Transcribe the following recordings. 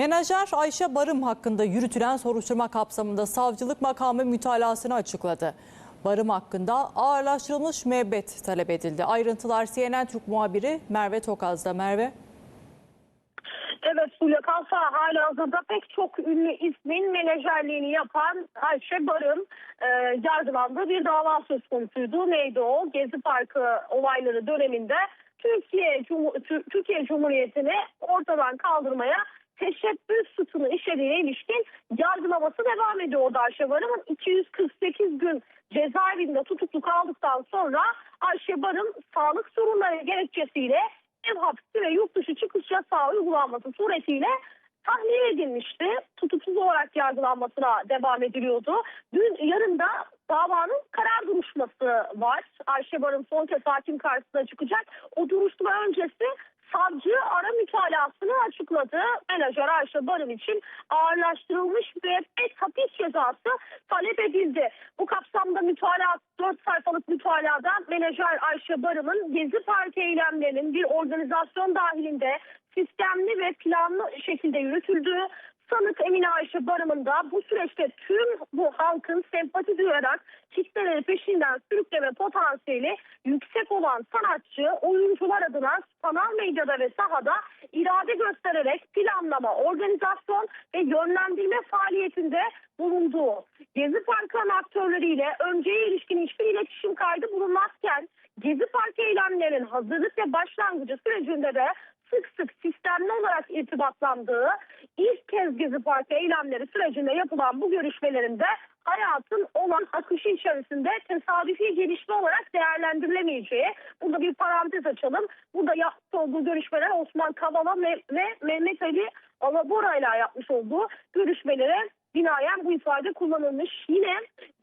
Menajer Ayşe Barım hakkında yürütülen soruşturma kapsamında savcılık makamı mütalasını açıkladı. Barım hakkında ağırlaştırılmış müebbet talep edildi. Ayrıntılar CNN Türk muhabiri Merve Tokaz'da. Merve. Evet Fulya Kalfa hala hazırda pek çok ünlü ismin menajerliğini yapan Ayşe Barın e, yargılandığı bir dava söz konusuydu. Neydi o? Gezi Parkı olayları döneminde Türkiye, Cum- Tür- Türkiye Cumhuriyeti'ni ortadan kaldırmaya teşebbüs suçunu işlediğine ilişkin yargılaması devam ediyordu Ayşe Barım'ın 248 gün cezaevinde tutuklu kaldıktan sonra Ayşe Barım sağlık sorunları gerekçesiyle ev hapsi ve yurt dışı çıkış yasağı uygulanması suretiyle tahliye edilmişti. Tutuksuz olarak yargılanmasına devam ediliyordu. Dün yarın da davanın karar duruşması var. Ayşe Barın son kez hakim karşısına çıkacak. O duruşma öncesi savcı ara mütalasını açıkladı. Menajer Ayşe Barın için ağırlaştırılmış müebbet hapis cezası talep edildi. Bu kapsamda mütalaa 4 sayfalık mütalada menajer Ayşe Barın'ın Gezi Parti eylemlerinin bir organizasyon dahilinde sistemli ve planlı şekilde yürütüldüğü, sanık Emine Ayşe Barım'ın da bu süreçte tüm bu halkın sempati duyarak kitleleri peşinden sürükleme potansiyeli yüksek olan sanatçı oyuncular adına sanal medyada ve sahada irade göstererek planlama, organizasyon ve yönlendirme faaliyetinde bulunduğu Gezi Parkı aktörleriyle önceye ilişkin hiçbir iletişim kaydı bulunmazken Gezi Parkı eylemlerinin hazırlık ve başlangıcı sürecinde de sık sık sistemli olarak irtibatlandığı ilk kez Gezi Parkı eylemleri sürecinde yapılan bu görüşmelerinde hayatın olan akışı içerisinde tesadüfi gelişme olarak değerlendirilemeyeceği. Burada bir parantez açalım. Burada yapmış olduğu görüşmeler Osman Kavala ve Mehmet Ali Alabora ile yapmış olduğu görüşmelere binaen bu ifade kullanılmış. Yine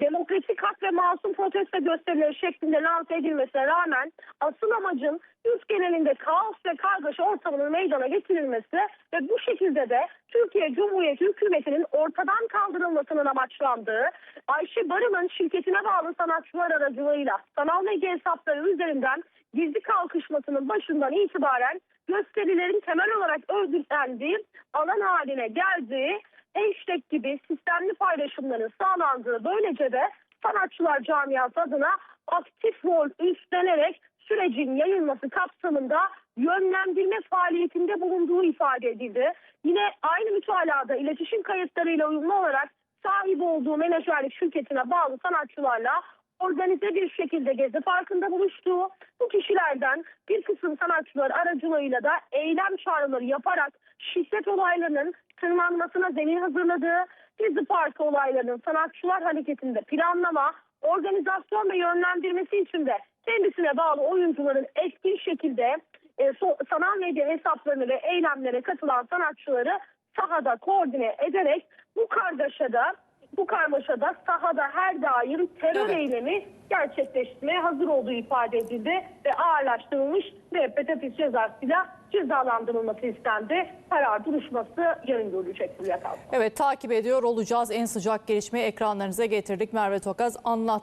demokratik hak ve masum protesto gösterileri şeklinde lanse edilmesine rağmen asıl amacın yurt genelinde kaos ve kargaşa ortamının meydana getirilmesi ve bu şekilde de Türkiye Cumhuriyeti hükümetinin ortadan kaldırılmasının amaçlandığı Ayşe Barım'ın şirketine bağlı sanatçılar aracılığıyla sanal medya hesapları üzerinden gizli kalkışmasının başından itibaren gösterilerin temel olarak örgütlendiği alan haline geldiği hashtag gibi sistemli paylaşımların sağlandığı böylece de sanatçılar camiası adına aktif rol üstlenerek sürecin yayılması kapsamında yönlendirme faaliyetinde bulunduğu ifade edildi. Yine aynı mütalada iletişim kayıtlarıyla uyumlu olarak sahibi olduğu menajerlik şirketine bağlı sanatçılarla organize bir şekilde Gezi Parkı'nda buluştuğu, bu kişilerden bir kısım sanatçılar aracılığıyla da eylem çağrıları yaparak şiddet olaylarının tırmanmasına zemin hazırladığı, Gezi Parkı olaylarının sanatçılar hareketinde planlama, organizasyon ve yönlendirmesi için de kendisine bağlı oyuncuların etkin şekilde e, so- sanal medya hesaplarını ve eylemlere katılan sanatçıları sahada koordine ederek bu kargaşada bu karmaşada sahada her daim terör Evet. eylemi gerçekleştirmeye hazır olduğu ifade edildi ve ağırlaştırılmış müebbet hapis cezasıyla cezalandırılması istendi. Karar duruşması yarın görülecek Kalfa. Evet takip ediyor olacağız. En sıcak gelişmeyi ekranlarınıza getirdik. Merve Tokaz anlattı.